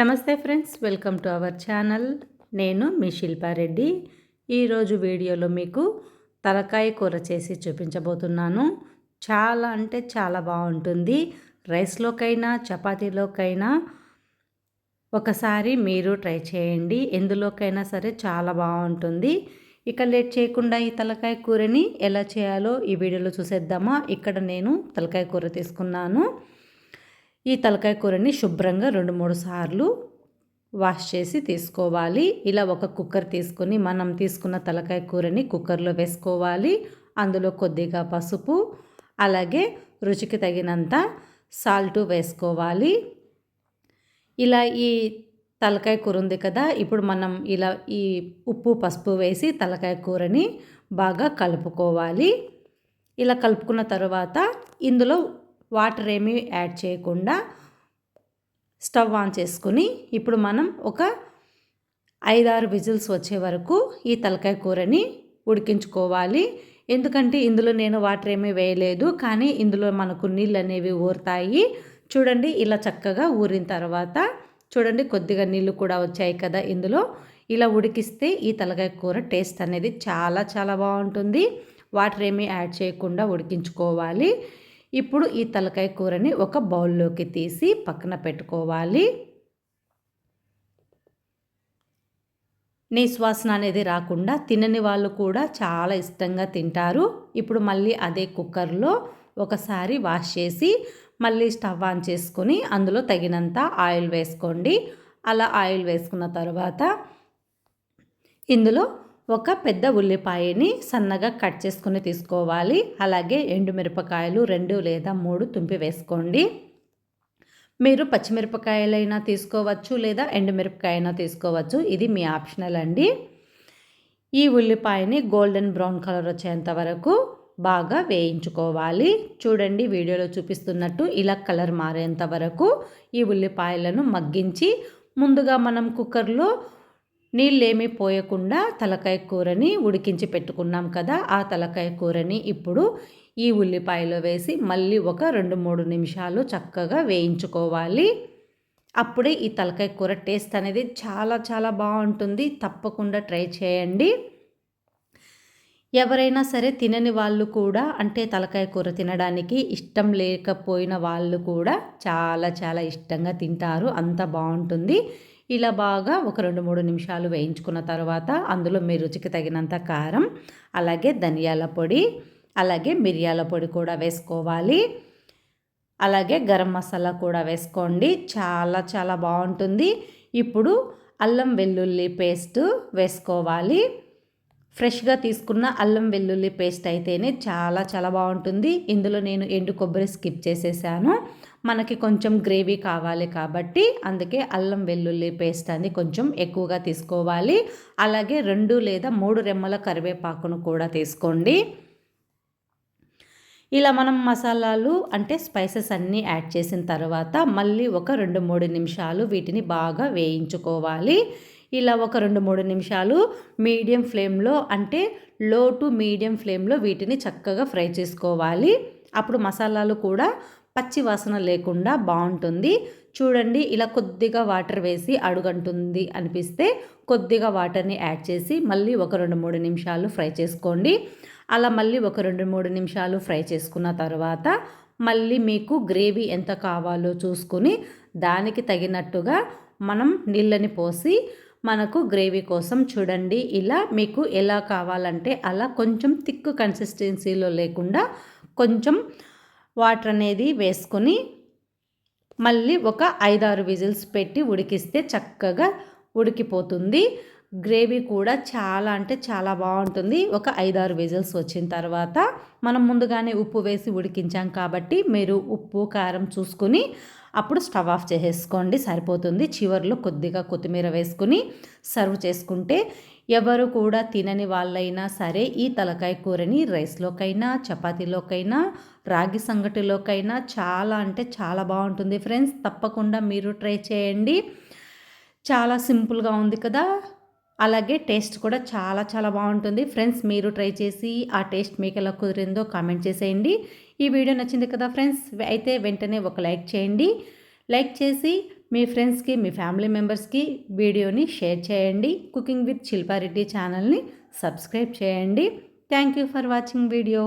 నమస్తే friends welcome to our channel. నేను మీ శిల్పారెడ్డి ఈరోజు వీడియోలో మీకు తలకాయ కూర చేసి చూపించబోతున్నాను. చాలా అంటే చాలా బాగుంటుంది. రైస్లోకైనా చపాతీలోకైనా ఒకసారి మీరు ట్రై చేయండి. ఎందులోకైనా సరే చాలా బాగుంటుంది. ఇక లేట్ చేయకుండా ఈ తలకాయ కూరని ఎలా చేయాలో ఈ వీడియోలో చూసేద్దామా? ఇక్కడ నేను తలకాయ కూర తీసుకున్నాను. ఈ తలకాయ కూరని శుభ్రంగా రెండు మూడు సార్లు వాష్ చేసి తీసుకోవాలి. ఇలా ఒక కుక్కర్ తీసుకొని మనం తీసుకున్న తలకాయ కూరని కుక్కర్లో వేసుకోవాలి. అందులో కొద్దిగా పసుపు అలాగే రుచికి తగినంత సాల్ట్ వేసుకోవాలి. ఇలా ఈ తలకాయ కూర ఉంది కదా ఇప్పుడు మనం ఇలా ఈ ఉప్పు పసుపు వేసి తలకాయ కూరని బాగా కలుపుకోవాలి. ఇలా కలుపుకున్న తర్వాత ఇందులో వాటర్ ఏమీ యాడ్ చేయకుండా స్టవ్ ఆన్ చేసుకుని ఇప్పుడు మనం ఒక ఐదారు విజిల్స్ వచ్చే వరకు ఈ తలకాయ కూరని ఉడికించుకోవాలి. ఎందుకంటే ఇందులో నేను వాటర్ ఏమీ వేయలేదు కానీ ఇందులో మనకు నీళ్ళు అనేవి ఊరుతాయి. చూడండి ఇలా చక్కగా ఊరిన తర్వాత చూడండి కొద్దిగా నీళ్ళు కూడా వచ్చాయి కదా ఇందులో. ఇలా ఉడికిస్తే ఈ తలకాయ కూర టేస్ట్ అనేది చాలా చాలా బాగుంటుంది. వాటర్ ఏమీ యాడ్ చేయకుండా ఉడికించుకోవాలి. ఇప్పుడు ఈ తలకాయ కూరని ఒక బౌల్లోకి తీసి పక్కన పెట్టుకోవాలి. నీ శ్వాసన అనేది రాకుండా తినని వాళ్ళు కూడా చాలా ఇష్టంగా తింటారు. ఇప్పుడు మళ్ళీ అదే కుక్కర్లో ఒకసారి వాష్ చేసి మళ్ళీ స్టవ్ ఆన్ చేసుకొని అందులో తగినంత ఆయిల్ వేసుకోండి. అలా ఆయిల్ వేసుకున్న తర్వాత ఇందులో ఒక పెద్ద ఉల్లిపాయని సన్నగా కట్ చేసుకుని తీసుకోవాలి. అలాగే ఎండుమిరపకాయలు రెండు లేదా మూడు తుంపి వేసుకోండి. మీరు పచ్చిమిరపకాయలైనా తీసుకోవచ్చు లేదా ఎండుమిరపకాయ అయినా తీసుకోవచ్చు. ఇది మీ ఆప్షనల్ అండి. ఈ ఉల్లిపాయని గోల్డెన్ బ్రౌన్ కలర్ వచ్చేంత వరకు బాగా వేయించుకోవాలి. చూడండి వీడియోలో చూపిస్తున్నట్టు ఇలా కలర్ మారేంత వరకు ఈ ఉల్లిపాయలను మగ్గించి ముందుగా మనం కుక్కర్లో నీళ్ళేమీ పోయకుండా తలకాయ కూరని ఉడికించి పెట్టుకున్నాం కదా ఆ తలకాయ కూరని ఇప్పుడు ఈ ఉల్లిపాయలో వేసి మళ్ళీ ఒక రెండు మూడు నిమిషాలు చక్కగా వేయించుకోవాలి. అప్పుడే ఈ తలకాయ కూర టేస్ట్ అనేది చాలా చాలా బాగుంటుంది. తప్పకుండా ట్రై చేయండి. ఎవరైనా సరే తినని వాళ్ళు కూడా అంటే తలకాయ కూర తినడానికి ఇష్టం లేకపోయిన వాళ్ళు కూడా చాలా చాలా ఇష్టంగా తింటారు. అంత బాగుంటుంది. ఇలా బాగా ఒక రెండు మూడు నిమిషాలు వేయించుకున్న తర్వాత అందులో మీ రుచికి తగినంత కారం అలాగే ధనియాల పొడి అలాగే మిరియాల పొడి కూడా వేసుకోవాలి. అలాగే గరం మసాలా కూడా వేసుకోండి. చాలా చాలా బాగుంటుంది. ఇప్పుడు అల్లం వెల్లుల్లి పేస్ట్ వేసుకోవాలి. ఫ్రెష్గా తీసుకున్న అల్లం వెల్లుల్లి పేస్ట్ అయితేనే చాలా చాలా బాగుంటుంది. ఇందులో నేను ఎండు కొబ్బరి స్కిప్ చేసేసాను. మనకి కొంచెం గ్రేవీ కావాలి కాబట్టి అందుకే అల్లం వెల్లుల్లి పేస్ట్ అని కొంచెం ఎక్కువగా తీసుకోవాలి. అలాగే రెండు లేదా మూడు రెమ్మల కరివేపాకును కూడా తీసుకోండి. ఇలా మనం మసాలాలు అంటే స్పైసెస్ అన్నీ యాడ్ చేసిన తర్వాత మళ్ళీ ఒక రెండు మూడు నిమిషాలు వీటిని బాగా వేయించుకోవాలి. ఇలా ఒక రెండు మూడు నిమిషాలు మీడియం ఫ్లేమ్లో అంటే లో టు మీడియం ఫ్లేమ్లో వీటిని చక్కగా ఫ్రై చేసుకోవాలి. అప్పుడు మసాలాలు కూడా పచ్చి వాసన లేకుండా బాగుంటుంది. చూడండి ఇలా కొద్దిగా వాటర్ వేసి అడుగంటుంది అనిపిస్తే కొద్దిగా వాటర్ని యాడ్ చేసి మళ్ళీ ఒక రెండు మూడు నిమిషాలు ఫ్రై చేసుకోండి. అలా మళ్ళీ ఒక రెండు మూడు నిమిషాలు ఫ్రై చేసుకున్న తర్వాత మళ్ళీ మీకు గ్రేవీ ఎంత కావాలో చూసుకుని దానికి తగినట్టుగా మనం నీళ్ళని పోసి మనకు గ్రేవీ కోసం చూడండి ఇలా మీకు ఎలా కావాలంటే అలా కొంచెం థిక్ కన్సిస్టెన్సీలో లేకుండా కొంచెం వాటర్ అనేది వేసుకొని మళ్ళీ ఒక ఐదారు విజిల్స్ పెట్టి ఉడికిస్తే చక్కగా ఉడికిపోతుంది. గ్రేవీ కూడా చాలా అంటే చాలా బాగుంటుంది. ఒక ఐదారు విజిల్స్ వచ్చిన తర్వాత మనం ముందుగానే ఉప్పు వేసి ఉడికించాం కాబట్టి మీరు ఉప్పు కారం చూసుకుని అప్పుడు స్టవ్ ఆఫ్ చేసేసుకోండి. సరిపోతుంది. చివరిలో కొద్దిగా కొత్తిమీర వేసుకుని సర్వ్ చేసుకుంటే ఎవరు కూడా తినని వాళ్ళైనా సరే ఈ తలకాయ కూరని రైస్లోకైనా చపాతీలోకైనా రాగి సంగటిలోకైనా చాలా అంటే చాలా బాగుంటుంది. ఫ్రెండ్స్ తప్పకుండా మీరు ట్రై చేయండి. చాలా సింపుల్గా ఉంది కదా? అలాగే టేస్ట్ కూడా చాలా చాలా బాగుంటుంది. ఫ్రెండ్స్ మీరు ట్రై చేసి ఆ టేస్ట్ మీకు ఎలా కుదిరిందో కామెంట్ చేసేయండి. ఈ వీడియో నచ్చింది కదా ఫ్రెండ్స్? అయితే వెంటనే ఒక లైక్ చేయండి. లైక్ చేసి మీ ఫ్రెండ్స్కి మీ ఫ్యామిలీ మెంబర్స్కి వీడియోని షేర్ చేయండి. కుకింగ్ విత్ శిల్పారెడ్డి ఛానల్ని సబ్స్క్రైబ్ చేయండి. Thank you for watching video.